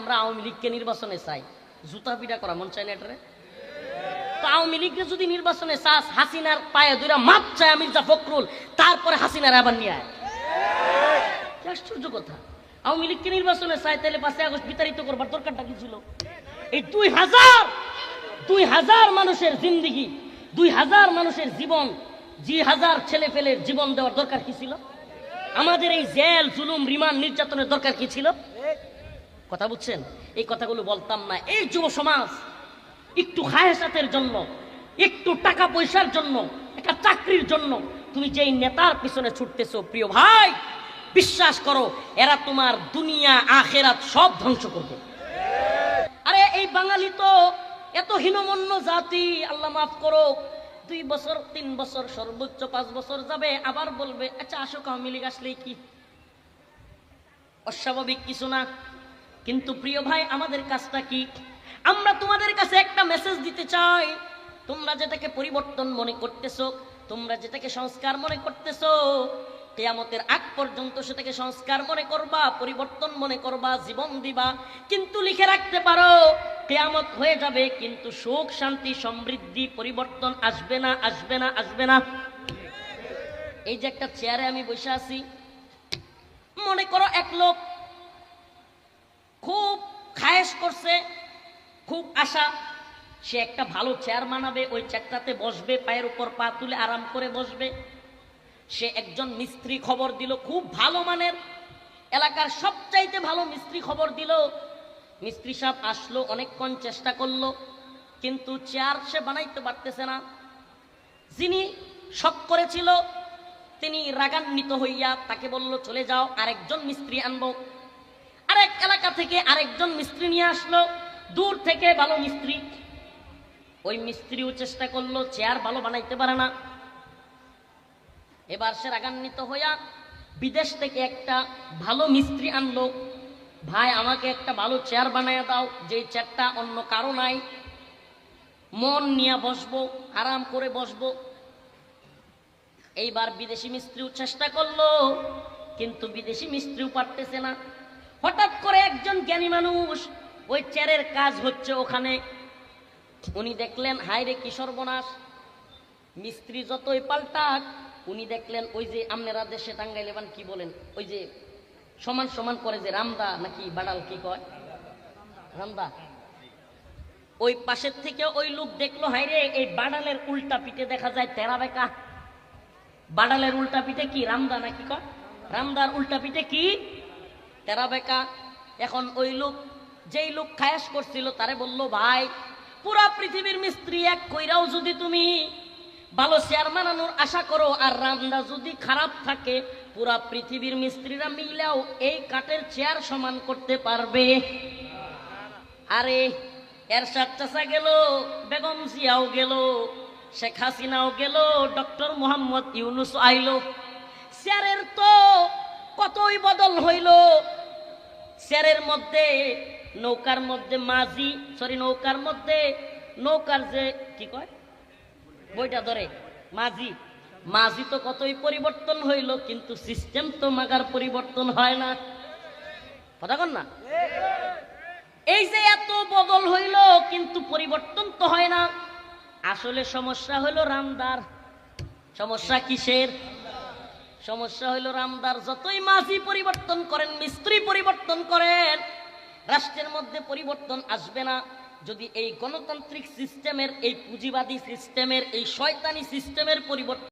আমরা আওয়ামী লীগকে নির্বাচনে চাই। জুতা পিটা করা, মন চায় না এটারে? তো আওয়ামী লীগকে যদি নির্বাচনে চাস, হাসিনার পায়ে দুইরা মাপ চায় মির্জা ফখরুল, তারপরে হাসিনার আবার নিয়ে আয়। আশ্চর্য কথা। আওয়ামী লীগকে নির্বাচনে চাই তাহলে পাঁচই আগস্ট বিতাড়িত করবার দরকারটা কি ছিল? এই দুই হাজার দুই হাজার মানুষের জিন্দিগি, দুই হাজার মানুষের জীবন, জি হাজার ছেলে ফেলের জীবন দেওয়ার দরকার কি ছিল? আমাদের এই জেল, জুলুম, রিমান্ড নির্যাতনের দরকার কি ছিল? কথা বুঝছেন? এই কথাগুলো বলতাম না। এই যুব সমাজ একটু খায়সাতের জন্য, একটু টাকা পয়সার জন্য, একটা চাকরির জন্য তুমি যেই নেতার পিছনে ছুটতেছো, প্রিয় ভাই, বিশ্বাস করো, এরা তোমার দুনিয়া, আখেরাত সব ধ্বংস করবে। আরে এই বাঙালি তো এত হীনমন্য জাতি, আল্লাহ মাফ করো, দুই বছর, তিন বছর, সর্বোচ্চ পাঁচ বছর যাবে, আবার বলবে আচ্ছা আসো আওয়ামী লীগ আসলেই কি অস্বাভাবিক কিছু না। কিন্তু প্রিয় ভাই, আমাদের কাজটা কি? আমরা তোমাদের কাছে একটা মেসেজ দিতে চাই। তোমরা যেটাকে পরিবর্তন মনে করতেছো, তোমরা যেটাকে সংস্কার মনে করতেছো, কেয়ামতের আগ পর্যন্ত সেটাকে সংস্কার মনে করবা, পরিবর্তন মনে করবা, জীবন দিবা। কিন্তু লিখে রাখতে পারো, কেয়ামত হয়ে যাবে, কিন্তু সুখ, শান্তি, সমৃদ্ধি, পরিবর্তন আসবে না আসবে না আসবে না। এই যে একটা চেয়ারে আমি বসে আছি, মনে করো এক লোক খুব খায়েশ করছে, খুব আশা। সে একটা ভালো চেয়ার বানাবে, ওই চেয়ারটাতে বসবে, পায়ের উপর পা তুলে আরাম করে বসবে। সে একজন মিস্ত্রি খবর দিল, খুব ভালো মানের। এলাকার সবচাইতে ভালো মিস্ত্রি খবর দিল, মিস্ত্রি সাহেব আসলো, অনেকক্ষণ চেষ্টা করল, কিন্তু চেয়ার সে বানাইতে পারতেছে না। যিনি শখ করেছিল, তিনি রাগান্বিত হইয়া তাকে বলল, চলে যাও, আরেকজন মিস্ত্রি আনব। এলাকা থেকে আরেকজন মিস্ত্রি নিয়ে আসলো। দূর থেকে ভালো মিস্ত্রি। ওই মিস্ত্রিও চেষ্টা করল চেয়ার ভালো বানাইতে পারে না। এবার সে রাগান্বিত হইয়া বিদেশ থেকে একটা ভালো মিস্ত্রি আনলো। ভাই, আমাকে একটা ভালো চেয়ার বানায় দাও যে চেয়ারটা অন্য কারও নাই। মন নিয়ে বসবো, আরাম করে বসবো। এইবার বিদেশি মিস্ত্রিও চেষ্টা করল, কিন্তু বিদেশি মিস্ত্রিও পারতেছে না। হঠাৎ করে একজন জ্ঞানী মানুষ ওই চেয়ারের কাজ হচ্ছে ওখানে। উনি দেখলেন, হায় রে কি সর্বনাশ। মিস্ত্রি যতই পাল্টাক, উনি দেখলেন ওই যে আপনারা দেশে টাঙ্গাইলে বান কি বলেন, ওই যে সমান সমান করে যে রামদা নাকি বাডাল কি কয়? রামদা। ওই পাশের থেকে ওই লোক দেখল, হায় রে, এই বাডালের উল্টা পিঠে দেখা যায় তেরা বেকা। বাডালের উল্টা পিঠে কি, রামদা নাকি কয়? রামদার উল্টা পিঠে কি? তেরা বেকা। এখন ওই লোক, যেই লোক খায়াস করছিল, তারে বলল, ভাই, পুরা পৃথিবীর মিস্ত্রি এক কইরাও যদি তুমি ভালো চেয়ার বানানোর আশা করো, আর রামদা যদি খারাপ থাকে, পুরা পৃথিবীর মিস্ত্রিরা মিলেও এই কাঠের চেয়ার সমান করতে পারবে। আরে, এরশাদ চাচা গেল, বেগম জিয়াও গেল, শেখ হাসিনাও গেল, ডক্টর মোহাম্মদ ইউনুস আইলো। চেয়ারের তো কতই বদল হইল চেয়ারের মধ্যে, নৌকার মধ্যে, মাঝি সরি নৌকার মধ্যে, নৌকার যে, কি কয়? বইটা ধরে, মাঝি। মাঝি তো কতই পরিবর্তন হইল, কিন্তু সিস্টেম তো মাগার পরিবর্তন হয় না। কথা কন না? এই যে এত বদল হইল, কিন্তু পরিবর্তন তো হয় না। আসলে সমস্যা হইল রামদার। সমস্যা কিসের? সমস্যা হইল রামদার, যতই মাঝি পরিবর্তন করেন, মিস্ত্রি পরিবর্তন করেন, রাষ্ট্রের মধ্যে পরিবর্তন আসবে না। যদি এই গণতান্ত্রিক সিস্টেমের, এই পুঁজিবাদী সিস্টেমের, এই শয়তানি সিস্টেমের পরিবর্তন